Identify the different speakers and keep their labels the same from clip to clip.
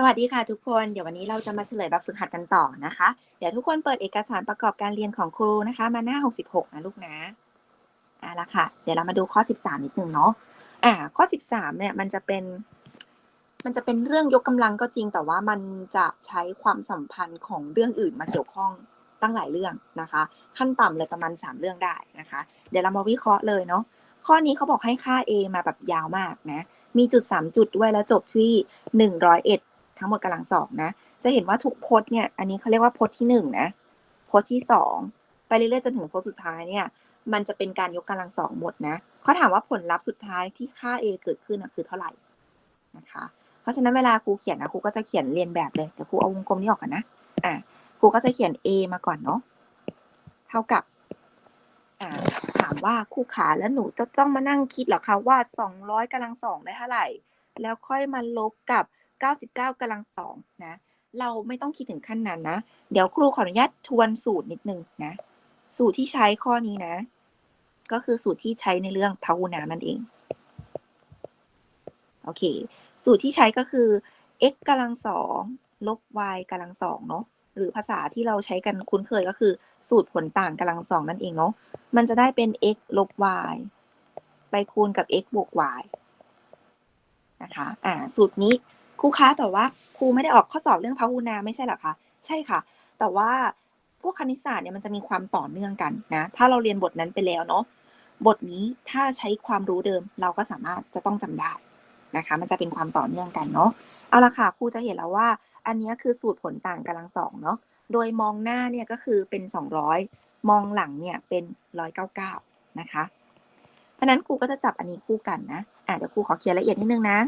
Speaker 1: สวัสดีค่ะทุกคน เดี๋ยววันนี้เราจะมาเฉลยแบบฝึกหัดกันต่อนะคะ เดี๋ยวทุกคนเปิดเอกสารประกอบการเรียนของครูนะคะ มาหน้า 66 นะลูกนะอะละค่ะ เดี๋ยวเรามาดูข้อ 13 นิดนึงเนาะ อ่า ข้อ 13 เนี่ยมันจะเป็น มันจะเป็นเรื่องยกกำลังก็จริง แต่ว่ามันจะใช้ความสัมพันธ์ของเรื่องอื่นมาเกี่ยวข้องตั้งหลายเรื่องนะคะ ขั้นต่ำเลยประมาณ 3 เรื่องได้นะคะ เดี๋ยวเรามาวิเคราะห์เลยเนาะ ข้อนี้เขาบอกให้ค่า a มาแบบยาวมากนะ มีจุด 3 จุดด้วยแล้วจบที่ 101 ทั้งหมดกำลังสองนะ จะเห็นว่าทุกพจน์เนี่ย อันนี้เขาเรียกว่าพจน์ที่หนึ่งนะพจน์ที่สองไปเรื่อยๆจนถึงพจน์สุดท้ายเนี่ย มันจะเป็นการยกกำลังสองหมดนะเขาถามว่าผลลัพธ์สุดท้ายที่ค่า a เกิดขึ้นนะคือเท่าไหร่นะคะ เพราะฉะนั้นเวลาครูเขียนนะครูก็จะเขียนเรียนแบบเลยเดี๋ยวครูเอาวงกลมนี้ออกกันนะอะครูก็จะเขียน a มาก่อนเนาะเท่ากับอ่าถามว่าครูขาแล้วหนูจะต้องมานั่งคิดหรอคะว่า 200กำลังสองได้เท่าไหร่ แล้วค่อยมาลบกับ 99กำลังสองนะ เราไม่ต้องคิดถึงขั้นนั้นนะ เดี๋ยวครูขออนุญาตทวนสูตรนิดนึงนะ สูตรที่ใช้ข้อนี้นะ ก็คือสูตรที่ใช้ในเรื่องพหุนานั่นเอง โอเค สูตรที่ใช้ก็คือ x กำลังสองลบ y กำลังสองเนาะ หรือภาษาที่เราใช้กันคุ้นเคยก็คือ สูตรผลต่างกำลังสองนั่นเองเนาะ มันจะได้เป็น x ลบ y ไปคูณกับ x บวก y นะคะ อ่า สูตรนี้ ครูคะแต่ว่าครูไม่ได้ออกข้อสอบเรื่องพหุนาไม่ใช่หรอคะใช่ค่ะ แต่ว่าพวกคณิตศาสตร์เนี่ยมันจะมีความต่อเนื่องกันนะ ถ้าเราเรียนบทนั้นไปแล้วเนาะบทนี้ถ้าใช้ความรู้เดิมเราก็สามารถจะต้องจำได้นะคะ มันจะเป็นความต่อเนื่องกันเนาะเอาละค่ะครูจะเห็นแล้วว่า อันนี้คือสูตรผลต่างกำลังสองเนาะโดยมองหน้าเนี่ยก็คือเป็น 200 มองหลังเนี่ยเป็น 199 นะคะเพราะฉะนั้นครูก็จะจับอันนี้คู่กันนะอะเดี๋ยวครูขอเขียนละเอียดนิดนึงนะ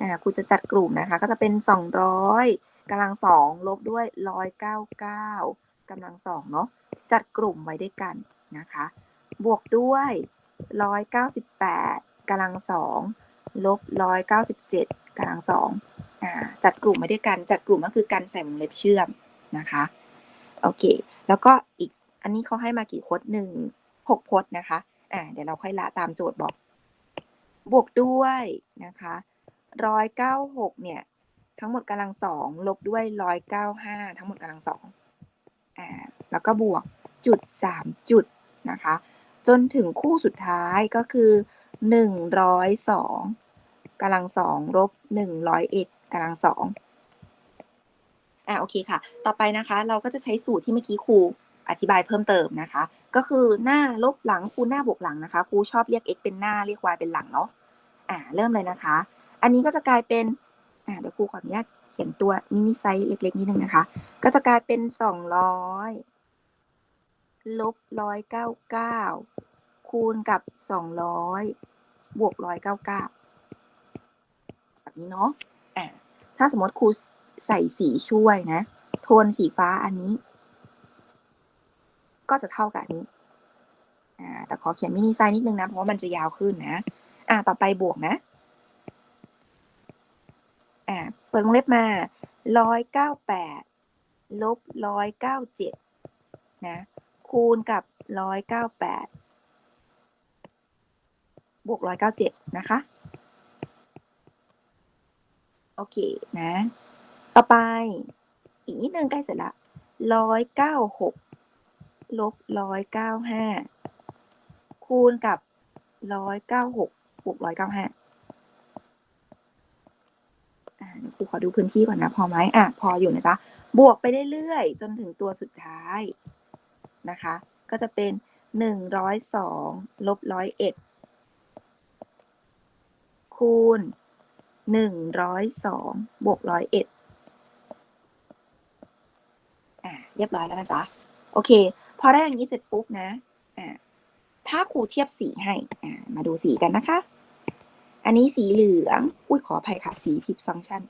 Speaker 1: อ่าครูจะจัดกลุ่มนะคะ ก็จะเป็น200กำลังสองลบด้วย199กำลังสองเนาะจัดกลุ่มไว้ด้วยกันนะคะ บวกด้วย198กำลังสองลบ197กำลังสองอ่าจัดกลุ่มไว้ด้วยกัน จัดกลุ่มก็คือการใส่วงเล็บเชื่อมนะคะโอเค แล้วก็อีกอันนี้เขาให้มากี่พจน์หนึ่งหกพจน์นะคะอ่าเดี๋ยวเราค่อยละตามโจทย์บอก บวกด้วยนะคะ ร้อยเก้าหกเนี่ย ทั้งหมดกำลังสองลบด้วยร้อยเก้าห้าทั้งหมดกำลังสองอ่าแล้วก็บวกจุดสามจุดนะคะ จนถึงคู่สุดท้ายก็คือหนึ่งร้อยสองกำลังสองลบหนึ่งร้อยเอ็ดกำลังสองอ่าโอเคค่ะ ต่อไปนะคะ เราก็จะใช้สูตรที่เมื่อกี้ครูอธิบายเพิ่มเติมนะคะ ก็คือหน้าลบหลังคูณหน้าบวกหลังนะคะครูชอบเรียก x เป็นหน้าเรียก y เป็นหลังเนาะอ่าเริ่มเลยนะคะ อันนี้ก็จะกลายเป็นอ่าเดี๋ยวครูขออนุญาตเขียนตัวมินิไซส์เล็กๆนิดนึงนะคะ ก็จะกลายเป็นสองร้อยลบร้อยเก้าเก้าคูณกับสองร้อยบวกร้อยเก้าเก้าแบบนี้เนาะอ่าถ้าสมมติครูใส่สีช่วยนะ โทนสีฟ้าอันนี้ ก็จะเท่ากับอันนี้อ่าแต่ขอเขียนมินิไซส์นิดนึงนะ เพราะว่ามันจะยาวขึ้นนะ อ่าต่อไปบวกนะ อ่าเปิดวงเล็บมาร้อยเก้าแปดลบร้อยเก้าเจ็ดนะคูณกับร้อยเก้าแปดบวกร้อยเก้าเจ็ดนะคะ โอเคนะ ต่อไป อีกนิดนึงใกล้เสร็จละร้อยเก้าหกลบร้อยเก้าห้าคูณกับร้อยเก้าหกบวกร้อยเก้าห้า อ่าเดี๋ยว ครูขอดูพื้นที่ก่อนนะ พอไหมอะ พออยู่นะจ๊ะ บวกไปเรื่อยๆ จนถึงตัวสุดท้ายนะคะ ก็จะเป็นหนึ่งร้อยสองลบร้อยเอ็ดคูณหนึ่งร้อยสองบวกร้อยเอ็ดอ่าเรียบร้อยแล้วนะจ๊ะ โอเค พอได้อย่างนี้เสร็จปุ๊บนะ อ่าถ้าครูเทียบสีให้ อ่า มาดูสีกันนะคะ อันนี้สีเหลือง อุ้ยขออภัยค่ะ สีผิดฟังก์ชัน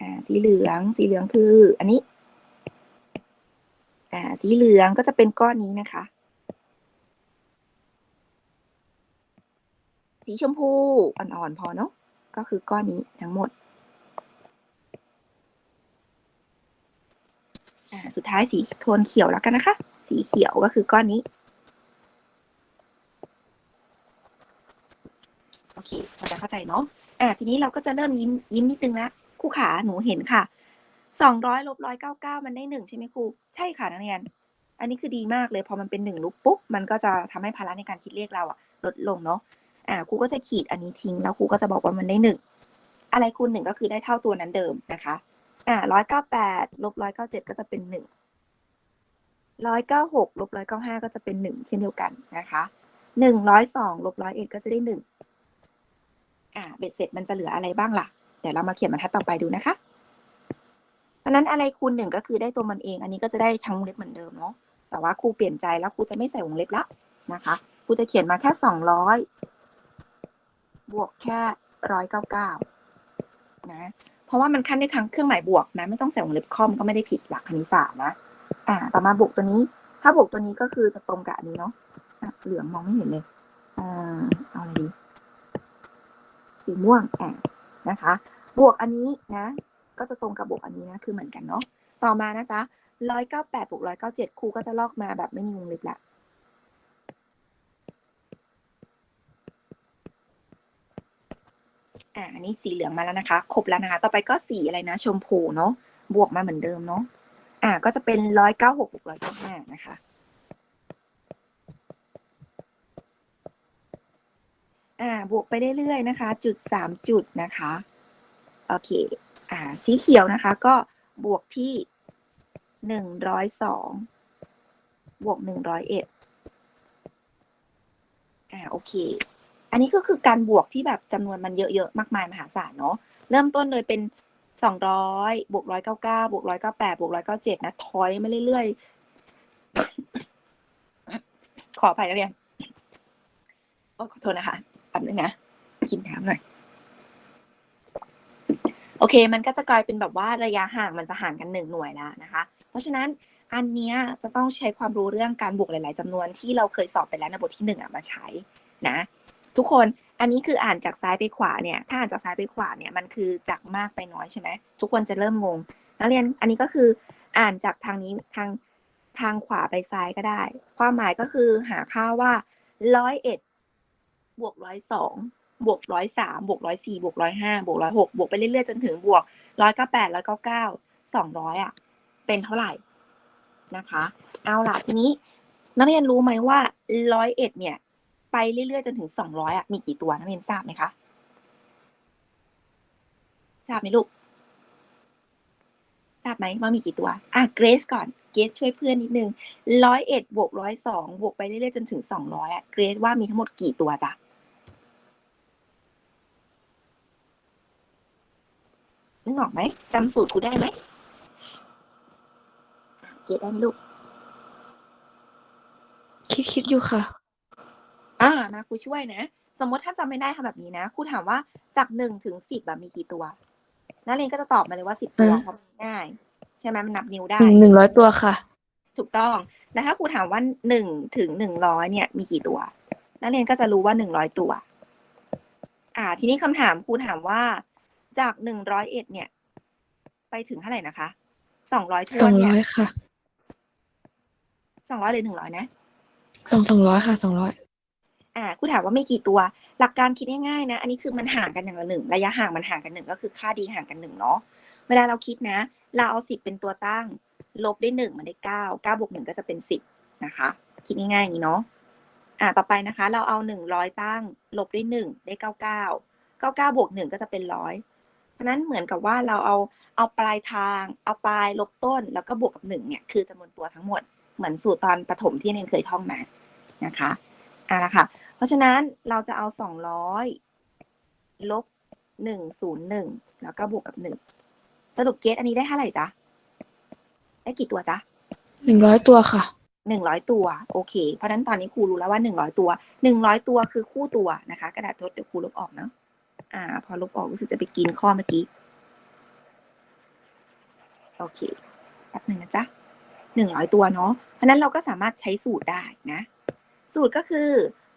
Speaker 1: อ่าสีเหลือง สีเหลืองคือ อันนี้ อ่า สีเหลืองก็จะเป็นก้อนนี้นะคะ สีชมพูอ่อนๆพอเนาะก็คือก้อนนี้ทั้งหมดสุดท้ายสีโทนเขียวแล้วกันนะคะ สีเขียวก็คือก้อนนี้ โอเคเราจะเข้าใจเนาะอ่าทีนี้เราก็จะเริ่มยิ้มยิ้มนิดนึงละ ครูขาหนูเห็นค่ะสองร้อยลบร้อยเก้าเก้ามันได้หนึ่งใช่ไหมครู ใช่ค่ะนักเรียน อันนี้คือดีมากเลย พอมันเป็นหนึ่งลุกปุ๊บ มันก็จะทำให้ภาระในการคิดเลขเราอะลดลงเนาะ อ่า ครูก็จะขีดอันนี้ทิ้ง แล้วครูก็จะบอกว่ามันได้หนึ่ง อะไรคูณหนึ่งก็คือได้เท่าตัวนั้นเดิมนะคะ อ่าร้อยเก้าแปดลบร้อยเก้าเจ็ดก็จะเป็นหนึ่งร้อยเก้าหกลบร้อยเก้าห้าก็จะเป็นหนึ่งเช่นเดียวกันนะคะหนึ่งร้อยสองลบร้อยเอ็ดก็จะได้หนึ่งอ่า เบ็ดเสร็จมันจะเหลืออะไรบ้างล่ะ เดี๋ยวเรามาเขียนบรรทัดต่อไปดูนะคะเพราะนั้นอะไรคูณหนึ่งก็คือได้ตัวมันเอง อันนี้ก็จะได้ทั้งวงเล็บเหมือนเดิมเนาะ แต่ว่าครูเปลี่ยนใจแล้วครูจะไม่ใส่วงเล็บละนะคะครูจะเขียนมาแค่สองร้อยบวกแค่ร้อยเก้าเก้านะ เพราะว่ามันขั้นด้วยครั้งเครื่องหมายบวกนะ ไม่ต้องใส่วงเล็บคอมก็ไม่ได้ผิดหลักคณิตศาสตร์นะ อ่า ต่อมาบวกตัวนี้ ถ้าบวกตัวนี้ก็คือจะตรงกับอันนี้เนาะะเหลืองมองไม่เห็นเลย อ่า เอาอะไรดี สีม่วงอ่า นะคะ บวกอันนี้นะ ก็จะตรงกับบวกอันนี้นะ คือเหมือนกันเนาะ ต่อมานะจ๊ะร้อยเก้าแปดบวกร้อยเก้าเจ็ดครูก็จะลอกมาแบบไม่มีวงเล็บละอ่าอันนี้สีเหลืองมาแล้วนะคะ ครบแล้วนะคะ ต่อไปก็สีอะไรนะ ชมพูเนาะ บวกมาเหมือนเดิมเนาะ อ่า ก็จะเป็นร้อยเก้าหกบวกร้อยเก้าห้านะคะ อ่า บวกไปเรื่อยๆนะคะ จุดสามจุดนะคะ โอเค อ่า สีเขียวนะคะ ก็บวกที่หนึ่งร้อยสองบวกหนึ่งร้อยเอ็ดอ่า โอเค อันนี้ก็คือการบวกที่แบบจำนวนมันเยอะๆ มากมายมหาศาลเนาะ เริ่มต้นเลยเป็นสองร้อยบวกร้อยเก้าเก้าบวกร้อยเก้าแปดบวกร้อยเก้าเจ็ดนะถอยมาเรื่อยๆ ขออภัยนักเรียน โอ้ขอโทษนะคะ ป๊บนึงนะกินน้ำหน่อย โอเค มันก็จะกลายเป็นแบบว่าระยะห่างมันจะห่างกันหนึ่งหน่วยแล้วนะคะ เพราะฉะนั้นอันเนี้ยจะต้องใช้ความรู้เรื่องการบวกหลาย ๆจำนวนที่เราเคยสอบไปแล้วในบทที่หนึ่งอะมาใช้นะ ทุกคนอันนี้คืออ่านจากซ้ายไปขวาเนี่ย ถ้าอ่านจากซ้ายไปขวาเนี่ยมันคือจากมากไปน้อยใช่ไหมทุกคนจะเริ่มงงนักเรียนอันนี้ก็คืออ่านจากทางนี้ทางทางขวาไปซ้ายก็ได้ ความหมายก็คือหาค่าว่าร้อยเอ็ด บวกร้อยสองบวกร้อยสามบวกร้อยสี่บวกร้อยห้าบวกร้อยหกบวกไปเรื่อยๆจนถึงบวกร้อยเก้าแปดร้อยเก้าเก้าสองร้อยอะ เป็นเท่าไหร่นะคะ เอาล่ะทีนี้ นักเรียนรู้ไหมว่าร้อยเอ็ดเนี่ย ไปเรื่อยๆจนถึงสองร้อยอะมีกี่ตัวนักเรียนทราบไหมคะทราบไหมลูกทราบไหมว่ามีกี่ตัว อะเกรซก่อนเกรซช่วยเพื่อนนิดนึงร้อยเอ็ดบวกร้อยสองบวกไปเรื่อยๆจนถึงสองร้อยอะเกรซว่ามีทั้งหมดกี่ตัวจ้ะ นึกออกไหมจำสูตรครูได้ไหมเกรซได้ไหมลูก
Speaker 2: คิดคิดอยู่ค่ะ
Speaker 1: อ่ามาครูช่วยนะ สมมติถ้าจำไม่ได้ทำแบบนี้นะครูถามว่าจากหนึ่งถึงสิบแบบมีกี่ตัวนักเรียนก็จะตอบมาเลยว่าสิบตัว
Speaker 2: อ่า
Speaker 1: เพราะมันง่าย ใช่ไหมมันนับนิ้วได้
Speaker 2: หนึ่งหนึ่งร้อยตัวค่ะ
Speaker 1: ถูกต้องแล้วถ้าครูถามว่าหนึ่งถึงหนึ่งร้อยเนี่ย มีกี่ตัวนักเรียนก็จะรู้ว่าหนึ่งร้อยตัว อ่า ทีนี้คำถามครูถามว่า จากหนึ่งร้อยเอ็ดเนี่ย ไปถึงเท่าไหร่นะคะสองร้อย
Speaker 2: สอง
Speaker 1: เนี่
Speaker 2: ร้อยค่ะ
Speaker 1: สองร้อยหรือหนึ่งร้อยนะ
Speaker 2: สองสองร้อยค่ะสองร้อย
Speaker 1: อ่าครูถามว่ามีกี่ตัว หลักการคิดง่ายๆนะ อันนี้คือมันห่างกันอย่างละหนึ่ง ระยะห่างมันห่างกันหนึ่งก็คือค่าดีห่างกันหนึ่งเนาะ เวลาเราคิดนะ เราเอาสิบเป็นตัวตั้ง ลบได้หนึ่งมันได้เก้าเก้าบวกหนึ่งก็จะเป็นสิบนะคะ คิดง่ายๆอย่างนี้เนาะ อ่า ต่อไปนะคะ เราเอาหนึ่งร้อยตั้ง ลบได้หนึ่งได้เก้าเก้า เก้าเก้าบวกหนึ่งก็จะเป็นร้อย เพราะฉะนั้นเหมือนกับว่าเราเอาเอาปลายทาง เอาปลายลบต้น แล้วก็บวกกับหนึ่งเนี่ยคือจำนวนตัวทั้งหมดเหมือนสูตรตอนประถมที่เรียนเคยท่องมานะคะอ่าละค่ะ เพราะฉะนั้นเราจะเอาสองร้อยลบหนึ่งศูนย์หนึ่งแล้วก็บวกกับหนึ่งสรุปเกตอันนี้ได้เท่าไหร่จ๊ะได้กี่ตัวจ๊ะ
Speaker 2: หนึ่งร้อยตัวค่ะ
Speaker 1: หนึ่งร้อยตัว โอเค เพราะฉะนั้นตอนนี้ครูรู้แล้วว่าหนึ่งร้อยตัวหนึ่งร้อยตัวคือคู่ตัวนะคะ กระดาษทดเดี๋ยวครูลบออกเนาะ อ่า พอลบออกรู้สึกจะไปกินข้อเมื่อกี้ โอเคแป๊บหนึ่งนะจ๊ะหนึ่งร้อยตัวเนาะ เพราะนั้นเราก็สามารถใช้สูตรได้นะ สูตรก็คือ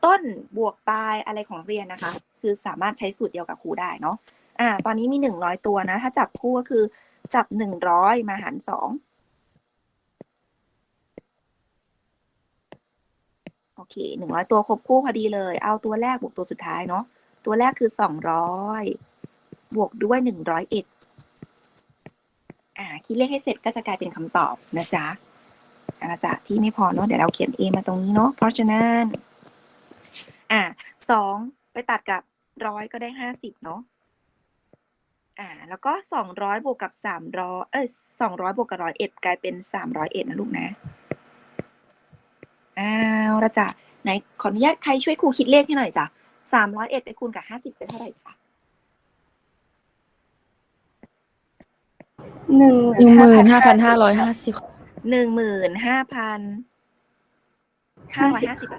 Speaker 1: ต้นบวกปลายอะไรของเรียนนะคะ คือสามารถใช้สูตรเดียวกับครูได้เนาะ อ่า ตอนนี้มีหนึ่งร้อยตัวนะ ถ้าจับคู่ก็คือจับหนึ่งร้อยมาหารสองโอเคหนึ่งร้อยตัวครบคู่พอดีเลย เอาตัวแรกบวกตัวสุดท้ายเนาะ ตัวแรกคือสองร้อยบวกด้วยหนึ่งร้อยเอ็ดอ่า คิดเลขให้เสร็จก็จะกลายเป็นคำตอบนะจ๊ะอาจากที่ไม่พอเนาะเดี๋ยวเราเขียน a มาตรงนี้เนาะเพราะฉะนั้น อ่าสองไปตัดกับร้อยก็ได้ห้าสิบเนาะอ่า แล้วก็สองร้อยบวกกับสามร้อยเอ้ยสองร้อยบวกกับร้อยเอ็ดกลายเป็นสามร้อยเอ็ดนะลูกนะอ้าวละจ้ะไหนขออนุญาตใครช่วยครูคิดเลขให้หน่อยจ้ะ สามร้อยเอ็ดไปคูณกับห้าสิบเป็นเท่าไหร่จ้ะ
Speaker 3: หนึ่ง
Speaker 2: หนึ่งหมื่นห้าพันห้าร้อยห้าสิบ
Speaker 1: หนึ่งหมื่นห้าพันห้าร้อยห้าสิบ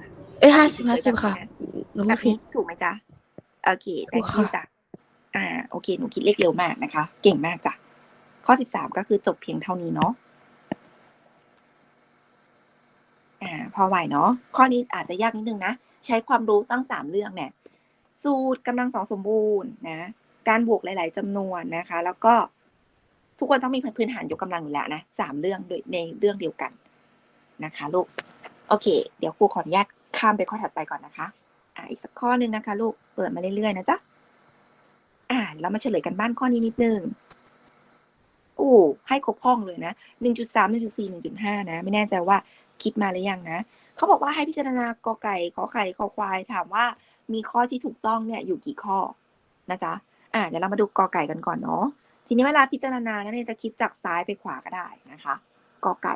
Speaker 2: เอ้ยห้าสิบห้าสิบค่ะหนู
Speaker 1: แบ
Speaker 2: ไม่
Speaker 1: บ
Speaker 2: ผิ
Speaker 1: นี้
Speaker 2: ด
Speaker 1: ถูกไหมจ๊ะ โอเค
Speaker 2: ถู
Speaker 1: แต่
Speaker 2: ก
Speaker 1: ที่
Speaker 2: ค่ะ
Speaker 1: จ้ะอ่า โอเค หนูคิดเลขเร็วมากนะคะ เก่งมากจ้ะ ข้อสิบสามก็คือจบเพียงเท่านี้เนาะอ่า พอไหวเนาะ ข้อนี้อาจจะยากนิดนึงนะ ใช้ความรู้ตั้งสามเรื่องเนี่ย สูตรกำลังสองสมบูรณ์นะการบวกหลาย ๆจำนวนนะคะ แล้วก็ทุกคนต้องมีพื้นฐานยกกำลังอยู่แล้วนะสามเรื่องโดยในเรื่องเดียวกันนะคะลูกโอเค เดี๋ยวครูขออนุญาตข้ามไปข้อถัดไปก่อนนะคะ อ่าอีกสักข้อหนึ่งนะคะ ลูกเปิดมาเรื่อย ๆ นะจ๊ะอ่าเรามาเฉลยกันบ้านข้อนี้นิดนึงโอ้ให้ครบห้องเลยนะหนึ่งจุดสามหนึ่งจุดสี่หนึ่งจุดห้านะ ไม่แน่ใจว่าคิดมาหรือยังนะเขาบอกว่าให้พิจารณากอไก่ขอไข่ขอควายถามว่า มีข้อที่ถูกต้องเนี่ยอยู่กี่ข้อนะจ๊ะอ่าเดี๋ยวเรามาดูกอไก่กันก่อนเนาะทีนี้เวลาพิจารณาเนี่ยจะคิดจากซ้ายไปขวาก็ได้นะคะกอไก่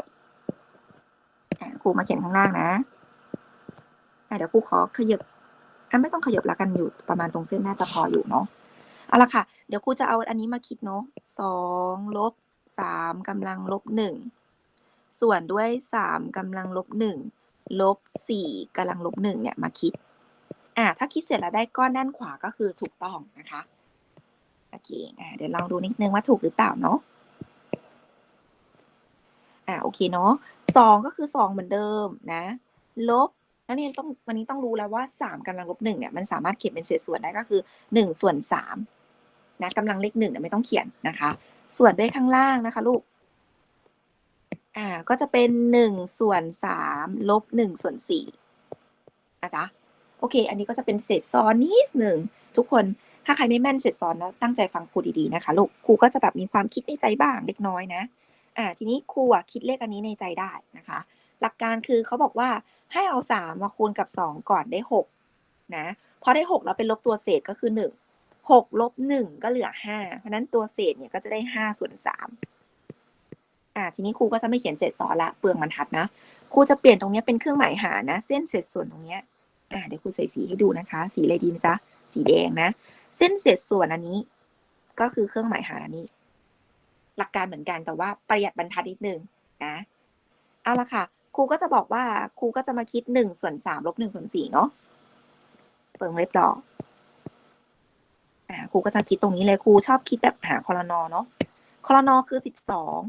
Speaker 1: อ่าครูมาเขียนข้างล่างนะอ่าเดี๋ยวครูขอขยับอะไม่ต้องขยับละกันอยู่ประมาณตรงเส้นน่าจะพออยู่เนาะเอาละค่ะ เดี๋ยวครูจะเอาอันนี้มาคิดเนาะสองลบสามกำลังลบหนึ่งส่วนด้วยสามกำลังลบหนึ่งลบสี่กำลังลบหนึ่งเนี่ยมาคิด อ่าถ้าคิดเสร็จแล้วได้ก้อนด้านขวาก็คือถูกต้องนะคะโอเคอ่าเดี๋ยวลองดูนิดนึงว่าถูกหรือเปล่าเนาะอ่าโอเคเนาะสองก็คือสองเหมือนเดิมนะ ลบนักเรียนต้องวันนี้ต้องรู้แล้วว่าสามกำลังลบหนึ่งเนี่ยมันสามารถเขียนเป็นเศษส่วนได้ก็คือหนึ่งส่วนสามนะกำลังเลขหนึ่งเนี่ยไม่ต้องเขียนนะคะ ส่วนด้วยข้างล่างนะคะลูกอ่าก็จะเป็นหนึ่งส่วนสามลบหนึ่งส่วนสี่นะจ๊ะ เค อันนี้ก็จะเป็นเศษซ้อนนิดหนึ่งทุกคนถ้าใครไม่แม่นเศษซ้อนนะตั้งใจฟังครูดีๆนะคะลูกครูก็จะแบบมีความคิดในใจบ้างเล็กน้อยนะอ่าทีนี้ครูอะคิดเลขอันนี้ในใจได้นะคะ หลักการคือเขาบอกว่าให้เอาสามมาคูณกับสองก่อนได้หกนะพอได้หกแล้วเป็นลบตัวเศษก็คือหนึ่งหกลบหนึ่งก็เหลือห้าเพราะนั้นตัวเศษเนี่ยก็จะได้ห้าส่วนสามอ่าทีนี้ครูก็จะไม่เขียนเศษซ้อนละเปลืองบรรทัดนะครูจะเปลี่ยนตรงเนี้ยเป็นเครื่องหมายหานะ เส้นเศษส่วนตรงเนี้ย อ่าเดี๋ยวครูใส่สีให้ดูนะคะ สีอะไรดีนะจ๊ะ สีแดงนะ เส้นเศษส่วนอันนี้ ก็คือเครื่องหมายหารอันนี้ หลักการเหมือนกันแต่ว่าประหยัดบรรทัดนิดนึงนะเอาละค่ะ ครูก็จะบอกว่าครูก็จะมาคิดหนึ่งส่วนสามลบหนึ่งส่วนสี่เนาะเปิงเล็บดอกอ่าครูก็จะคิดตรงนี้เลยครูชอบคิดแบบหาคอรนอเนาะคอรนอคือสิบสอง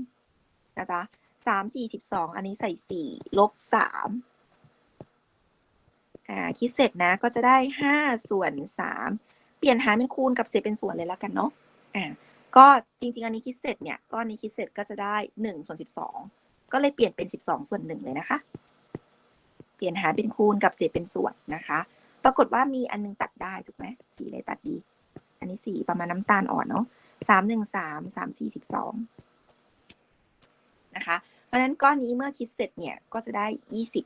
Speaker 1: นะจ๊ะสามสี่สิบสองอันนี้ใส่สี่ลบสาม อ่าคิดเสร็จนะก็จะได้ห้าส่วนสามเปลี่ยนหารเป็นคูณกับเศษเป็นส่วนเลยแล้วกันเนาะอ่าก็จริง ๆ อันนี้คิดเสร็จเนี่ยก้อนนี้คิดเสร็จก็จะได้หนึ่งส่วนสิบสองก็เลยเปลี่ยนเป็นสิบสองส่วนหนึ่งเลยนะคะ เปลี่ยนหารเป็นคูณกับเศษเป็นส่วนนะคะ ปรากฏว่ามีอันนึงตัดได้ถูกไหมสีอะไรตัดดี อันนี้สีประมาณน้ำตาลอ่อนเนาะสามหนึ่งสามสามสี่สิบสองนะคะ เพราะฉะนั้นก้อนนี้เมื่อคิดเสร็จเนี่ยก็จะได้ยี่สิบ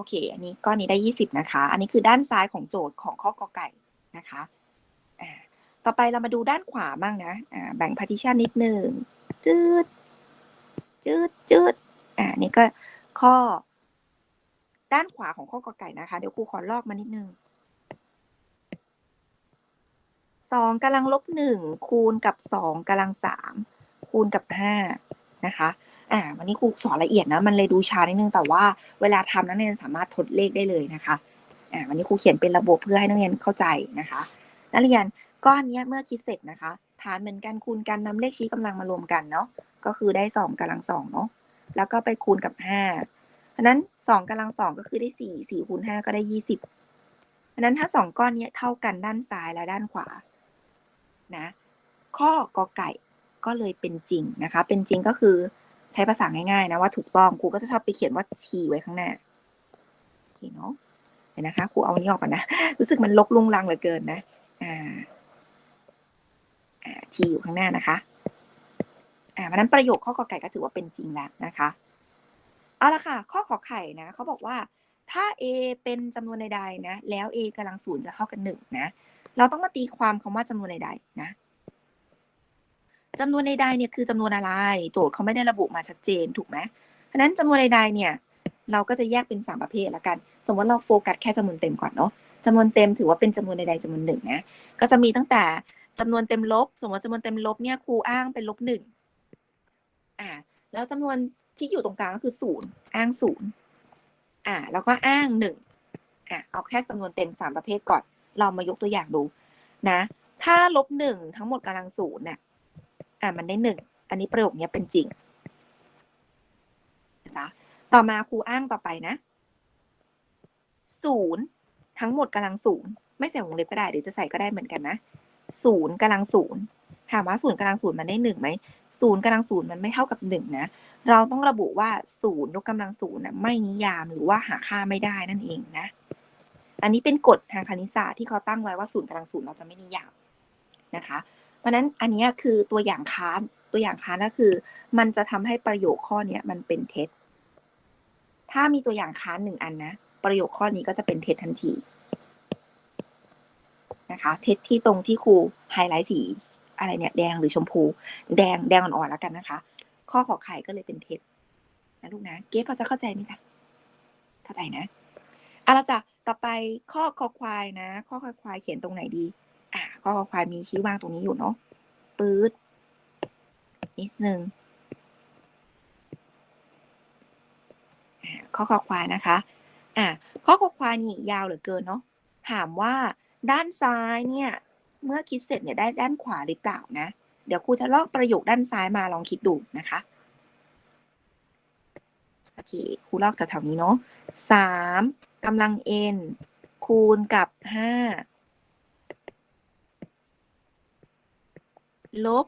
Speaker 1: โอเค อันนี้ก้อนนี้ได้ยี่สิบนะคะ อันนี้คือด้านซ้ายของโจทย์ของข้อกอไก่นะคะอ่าต่อไปเรามาดูด้านขวาบ้างนะอ่าแบ่ง partition นิดหนึ่งจืดจืดจืดอ่านี่ก็ข้อ ด้านขวาของข้อกอไก่นะคะ เดี๋ยวครูขอลอกมานิดนึงสองกำลังลบหนึ่งคูณกับสองกำลังสามคูณกับห้านะคะ อ่าวันนี้ครูสอนละเอียดนะ มันเลยดูช้านิดนึงแต่ว่าเวลาทำนักเรียนสามารถทดเลขได้เลยนะคะอ่าวันนี้ครูเขียนเป็นระบบเพื่อให้นักเรียนเข้าใจนะคะ นักเรียนก้อนนี้เมื่อคิดเสร็จนะคะฐานเหมือนกันคูณกันนำเลขชี้กำลังมารวมกันเนาะก็คือได้สองกำลังสองเนาะแล้วก็ไปคูณกับห้าเพราะนั้นสองกำลังสองก็คือได้สี่สี่คูณห้าก็ได้ยี่สิบเพราะนั้นถ้าสองก้อนนี้เท่ากันด้านซ้ายและด้านขวานะข้อกอไก่ก็เลยเป็นจริงนะคะ เป็นจริงก็คือ ใช้ภาษาง่ายๆนะว่าถูกต้องครูก็จะชอบไปเขียนว่าชีไว้ข้างหน้าโอเคเนาะเดี๋ยวดี๋ยวนะคะครูเอาอันนี้ออกก่อนนะรู้สึกมันลกลุงลังเหลือเกินนะอ่าอ่าทีอยู่ข้างหน้านะคะอ่าเพราะนั้นประโยคข้อกอไก่ก็ถือว่าเป็นจริงแล้วนะคะเอาละค่ะ ข้อขอไข่นะเขาบอกว่าถ้า a เป็นจำนวนใดๆนะ แล้ว a กำลังศูนย์จะเท่ากันหนึ่งนะ เราต้องมาตีความคำว่าจำนวนใดๆนะ จำนวนใดๆเนี่ยคือจำนวนอะไร โจทย์เขาไม่ได้ระบุมาชัดเจนถูกไหมเพราะฉะนั้นจำนวนใดๆเนี่ย เราก็จะแยกเป็นสามประเภทละกัน สมมติเราโฟกัสแค่จำนวนเต็มก่อนเนาะจำนวนเต็มถือว่าเป็นจำนวนใดๆจำนวนหนึ่งนะ ก็จะมีตั้งแต่จำนวนเต็มลบ สมมติจำนวนเต็มลบเนี่ยครูอ้างเป็นลบหนึ่งอ่า แล้วจำนวนที่อยู่ตรงกลางก็คือศูนย์อ้างศูนย์อ่า แล้วก็อ้างหนึ่งอ่าเอาแค่จำนวนเต็มสามประเภทก่อน เรามายกตัวอย่างดูนะ ถ้าลบหนึ่งทั้งหมดกำลังศูนย์เนี่ย อ่ามันได้หนึ่งอันนี้ประโยคนี้เป็นจริงนะจ๊ะต่อมาครูอ้างต่อไปนะศูนย์ทั้งหมดกำลังศูนย์ไม่ใส่วงเล็บก็ได้หรือจะใส่ก็ได้เหมือนกันนะศูนย์กำลังศูนย์ถามว่าศูนย์กำลังศูนย์มันได้หนึ่งไหมศูนย์กำลังศูนย์มันไม่เท่ากับหนึ่งนะ เราต้องระบุว่าศูนย์ยกกำลังศูนย์น่ะไม่นิยามหรือว่าหาค่าไม่ได้นั่นเองนะ อันนี้เป็นกฎทางคณิตศาสตร์ที่เขาตั้งไว้ว่าศูนย์กำลังศูนย์เราจะไม่นิยามนะคะ เพราะนั้นอันนี้คือตัวอย่างค้านตัวอย่างค้านก็คือ มันจะทำให้ประโยคข้อเนี้ยมันเป็นเท็จ ถ้ามีตัวอย่างค้านหนึ่งอันนะประโยคข้อนี้ก็จะเป็นเท็จทันทีนะคะเท็จที่ตรงที่ครูไฮไลท์สีอะไรเนี่ยแดงหรือชมพู แดงแดงอ่อนๆแล้วกันนะคะ ข้อขอไข่ก็เลยเป็นเท็จนะลูกนะ เก๊พอจะเข้าใจไหมจ๊ะเข้าใจนะเอาละจ้ะต่อไปข้อคอควายนะ ข้อคอควายเขียนตรงไหนดี อ่าข้อควายมีคิ้ววางตรงนี้อยู่เนาะปื๊ดนิดนึงข้อคอควายนะคะอ่าข้อคอควายนี่ยาวเหลือเกินเนาะถามว่าด้านซ้ายเนี่ย เมื่อคิดเสร็จเนี่ยได้ด้านขวาหรือเปล่านะ เดี๋ยวครูจะลอกประโยคด้านซ้ายมาลองคิดดูนะคะโอเคครูลอกแถวๆนี้เนาะสามกำลัง n คูณกับห้า ลบ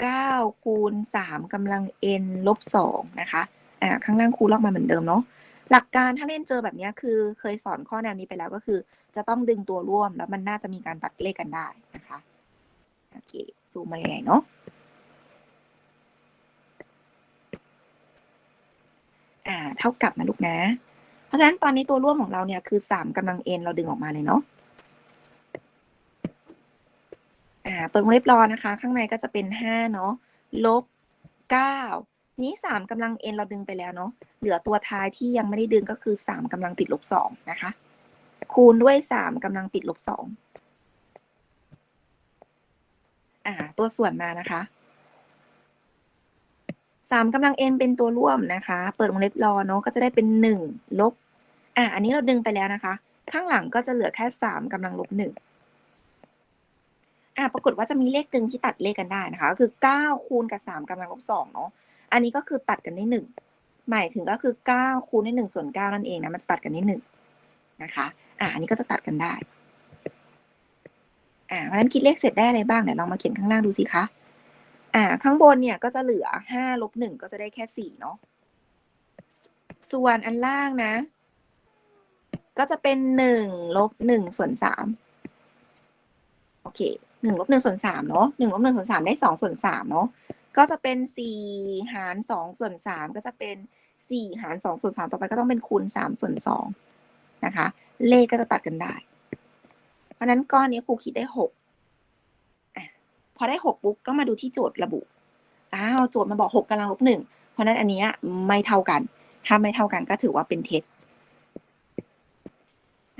Speaker 1: เก้าคูณสามกำลัง n ลบสองนะคะอ่าข้างล่างครูลอกมาเหมือนเดิมเนาะหลักการถ้าเล่นเจอแบบนี้คือเคยสอนข้อแนวนี้ไปแล้วก็คือ จะต้องดึงตัวร่วมแล้วมันน่าจะมีการตัดเลขกันได้นะคะโอเคซูมมาใหญ่ๆเนาะอ่าเท่ากับนะลูกนะ เพราะฉะนั้นตอนนี้ตัวร่วมของเราเนี่ยคือสามกำลังเอ็นเราดึงออกมาเลยเนาะ อ่า เปิดวงเล็บรอนะคะ ข้างในก็จะเป็นห้าเนาะลบเก้านี้สามกำลังเอ็นเราดึงไปแล้วเนาะเหลือตัวท้ายที่ยังไม่ได้ดึงก็คือสามกำลังติดลบสองนะคะ คูณด้วยสามกำลังติดลบสองอ่า ตัวส่วนมานะคะสามกำลัง n เป็นตัวร่วมนะคะ เปิดวงเล็บรอเนาะก็จะได้เป็นหนึ่งลบ อ่าอันนี้เราดึงไปแล้วนะคะ ข้างหลังก็จะเหลือแค่สามกำลังลบหนึ่ง อ่าปรากฏว่าจะมีเลขดึงที่ตัดเลขกันได้นะคะก็คือเก้าคูณกับสามกำลังลบสองเนาะอันนี้ก็คือตัดกันได้หนึ่งหมายถึงก็คือเก้าคูณด้หนึ่งส่วนเก้านั่นเองนะมันตัดกันได้หนึ่งนะคะ อ่าอันนี้ก็จะตัดกันได้อ่าเพราะฉะนั้นคิดเลขเสร็จได้อะไรบ้างเดี๋ยลองมาเขียนข้างล่างดูสิคะอ่า ข้างบนเนี่ยก็จะเหลือห้าลบหนึ่งก็จะได้แค่สี่เนาะส่วนอันล่างนะ ก็จะเป็นหนึ่งลบหนึ่งส่วนสามโอเค หนึ่งลบหนึ่งส่วนสามเนาะหนึ่งลบหนึ่งส่วนสามได้สองส่วนสามเนาะก็จะเป็นสี่หารสองส่วนสามก็จะเป็นสี่หารสองส่วนสามต่อไปก็ต้องเป็นคูณสามส่วนสองนะคะ เลขก็จะตัดกันได้ เพราะนั้นก้อนนี้ครูคิดได้หกพอได้หกปุ๊บก็มาดูที่โจทย์ระบุอ้าวโจทย์มาบอกหกกำลังลบหนึ่งเพราะนั้นอันนี้ไม่เท่ากันถ้าไม่เท่ากันก็ถือว่าเป็นเท็จ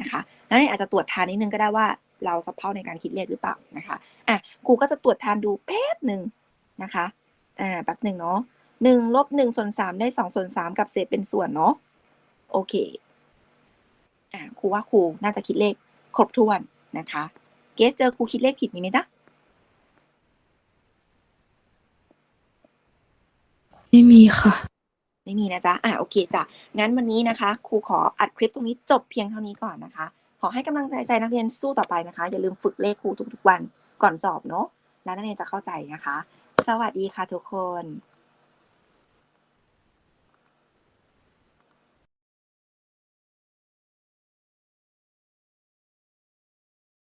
Speaker 1: นะคะแล้วนี่อาจจะตรวจทานนิดนึงก็ได้ว่า เราสับเพร่าในการคิดเลขหรือเปล่านะคะอะครูก็จะตรวจทานดูแป๊บหนึ่งนะคะอ่าแป๊บหนึ่งเนาะหนึ่งลบหนึ่งส่วนสามได้สองส่วนสามกับเศษเป็นส่วนเนาะโอเคอ่าครูว่าครูน่าจะคิดเลขครบถ้วนนะคะเกสเจอครูคิดเลขผิดมีไหมจ๊ะ
Speaker 2: ไม่มีค่ะ
Speaker 1: ไม่มีนะจ๊ะ อ่าโอเคจ้ะ งั้นวันนี้นะคะ ครูขออัดคลิปตรงนี้จบเพียงเท่านี้ก่อนนะคะ ขอให้กำลังใจใจนักเรียนสู้ต่อไปนะคะ อย่าลืมฝึกเลขครูทุกๆวันก่อนสอบเนาะแล้วนักเรียนจะเข้าใจนะคะ สวัสดีค่ะทุกคน